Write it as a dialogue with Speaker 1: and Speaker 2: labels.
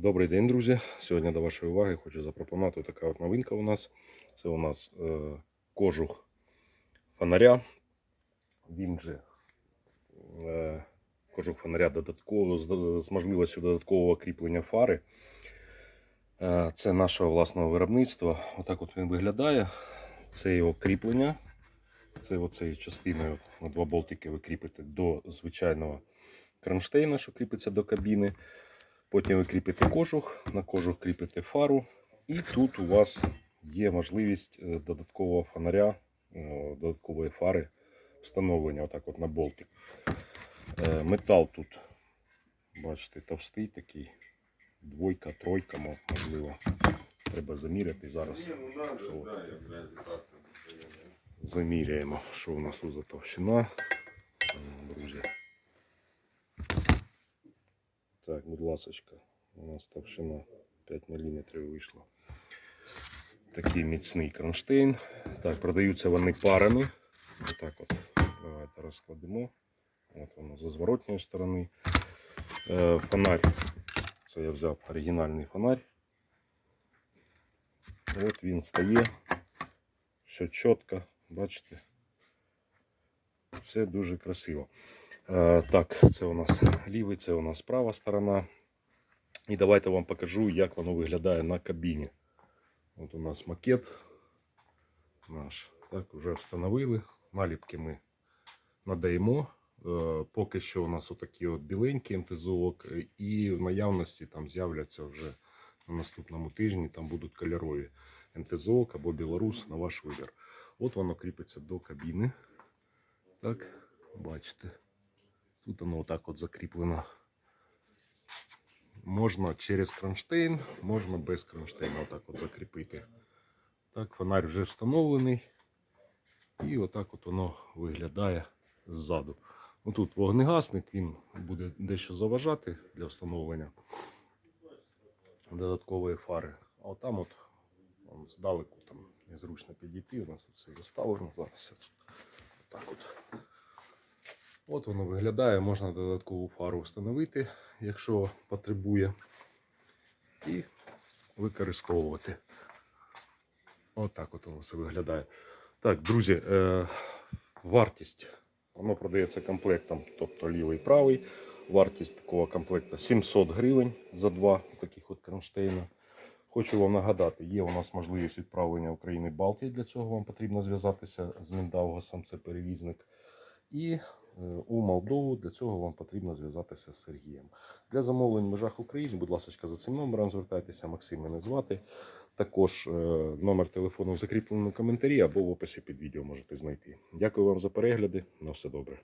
Speaker 1: Добрий день, друзі. Сьогодні до вашої уваги хочу запропонувати така от новинка у нас. Це у нас е, кожух фонаря. Він же е, кожух фонаря додатково, з, з можливістю додаткового кріплення фари. Е, це нашого власного виробництва. Отак от він виглядає. Це його кріплення. Це оцею частиною на два болтики ви кріпите до звичайного кронштейна, що кріпиться до кабіни. Потім ви кріпите кожух, на кожух кріпите фару. І тут у вас є можливість е, додаткового фонаря, е, додаткової фари встановлення отак от на болтик. Е, Метал тут, бачите, товстий такий. Двойка, тройка, можливо. Треба заміряти зараз. Що. Заміряємо, що у нас тут за товщина. М, Друзі. Так, будь ласочка, у нас товщина 5 мм вийшла. Такий міцний кронштейн. Так, продаються вони парами. Отак от. Давайте розкладемо. От воно з зворотньої сторони. Е, фонарь. Це я взяв оригінальний фонарь. От він стає. Все чітко, бачите. Все дуже красиво. Е, Так, це у нас лівий, це у нас права сторона. І давайте вам покажу, як воно виглядає на кабіні. От у нас макет наш. Так, вже встановили. Наліпки ми надаємо. Е, Поки що у нас отакі от біленькі МТЗОК, і в наявності там з'являться вже на наступному тижні. Там будуть кольорові МТЗОК або Білорус на ваш вибір. От воно кріпиться до кабіни. Так, бачите. Тут воно отак от закріплено. Можна через кронштейн, можна без кронштейна отак от закріпити. Так, фонарь вже встановлений. І отак от воно виглядає ззаду. Отут вогнегасник, він буде дещо заважати для встановлення додаткової фари. А от там от здалеку там незручно підійти. У нас тут все заставлено. Зараз тут так от. От воно виглядає, можна додаткову фару встановити, якщо потребує, і використовувати. Отак от воно все виглядає. Так, друзі, е, вартість. Воно продається комплектом, тобто лівий правий. Вартість такого комплекта 700 гривень за два таких от кронштейна. Хочу вам нагадати, є у нас можливість відправлення України Балтії. Для цього вам потрібно зв'язатися з Міндаугасом, це перевізник. І у Молдову для цього вам потрібно зв'язатися з Сергієм. Для замовлень в межах України, будь ласка, за цим номером звертайтеся, Максим мене звати. Також е, номер телефону в закріпленому коментарі або в описі під відео можете знайти. Дякую вам за перегляди. На все добре.